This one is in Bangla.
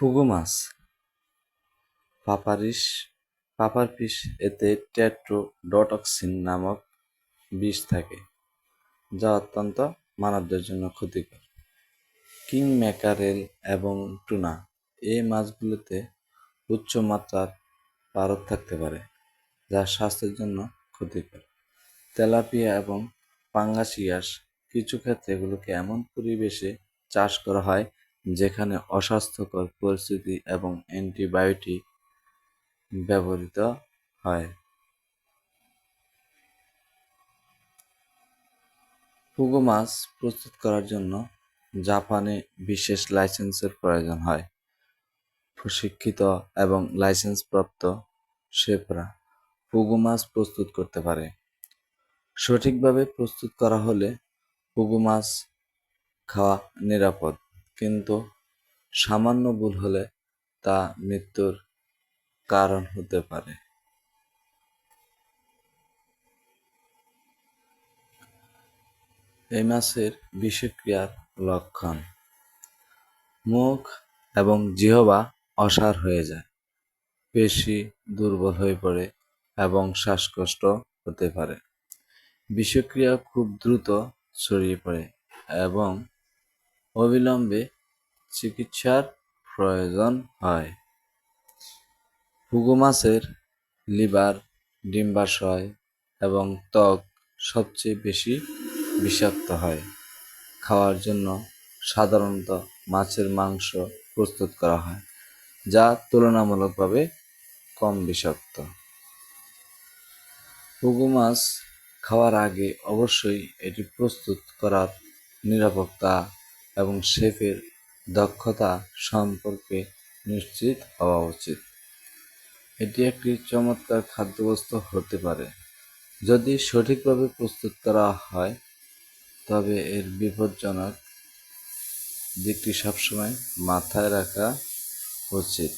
ফুগু মাছ পাপারিস পাপারফিস এতে টেট্রোডটক্সিন নামক বিষ থাকে, যা অত্যন্ত মানবদের জন্য ক্ষতিকর। কিং ম্যাকারেল এবং টুনা, এই মাছগুলোতে উচ্চ মাত্রার পারদ থাকতে পারে, যা স্বাস্থ্যের জন্য ক্ষতিকর। তেলাপিয়া এবং পাঙ্গাসিয়াস কিছু ক্ষেত্রে এগুলোকে এমন পরিবেশে চাষ করা হয় যেখানে অস্বাস্থ্যকর পরিস্থিতি এবং অ্যান্টিবায়োটিক ব্যবহৃত হয়। ফুগো মাছ প্রস্তুত করার জন্য জাপানে বিশেষ লাইসেন্সের প্রয়োজন হয়। প্রশিক্ষিত এবং লাইসেন্সপ্রাপ্ত শেফরা ফুগু মাছ প্রস্তুত করতে পারে। সঠিকভাবে প্রস্তুত করা হলে ফুগু মাছ খাওয়া নিরাপদ। কিন্তু সামান্য ভুল হলে তা মৃত্যুর কারণ হতে পারে। এই মাছের বিষক্রিয়ার লক্ষণ। মুখ এবং জিহবা অসার হয়ে যায়। পেশি দুর্বল হয়ে পড়ে এবং শ্বাসকষ্ট হতে পারে। বিষক্রিয়া খুব দ্রুত ছড়িয়ে পড়ে এবং অবিলম্বে চিকিৎসার প্রয়োজন হয়। ফুগু মাছের লিভার, ডিম্বাশয় এবং ত্বক সবচেয়ে বেশি বিষাক্ত হয়। খাওয়ার জন্য সাধারণত মাছের মাংস প্রস্তুত করা হয়, যা তুলনামূলকভাবে কম বিষাক্ত। ফুগু মাছ খাওয়ার আগে অবশ্যই এটি প্রস্তুত করার নিরাপত্তা এবং শেফের দক্ষতা সম্পর্কে নিশ্চিত হওয়া উচিত। এটি একটি চমৎকার খাদ্যবস্তু হতে পারে। যদি সঠিকভাবে প্রস্তুত করা হয়, তবে এর বিপজ্জনক দিকটি সবসময় মাথায় রাখা উচিত।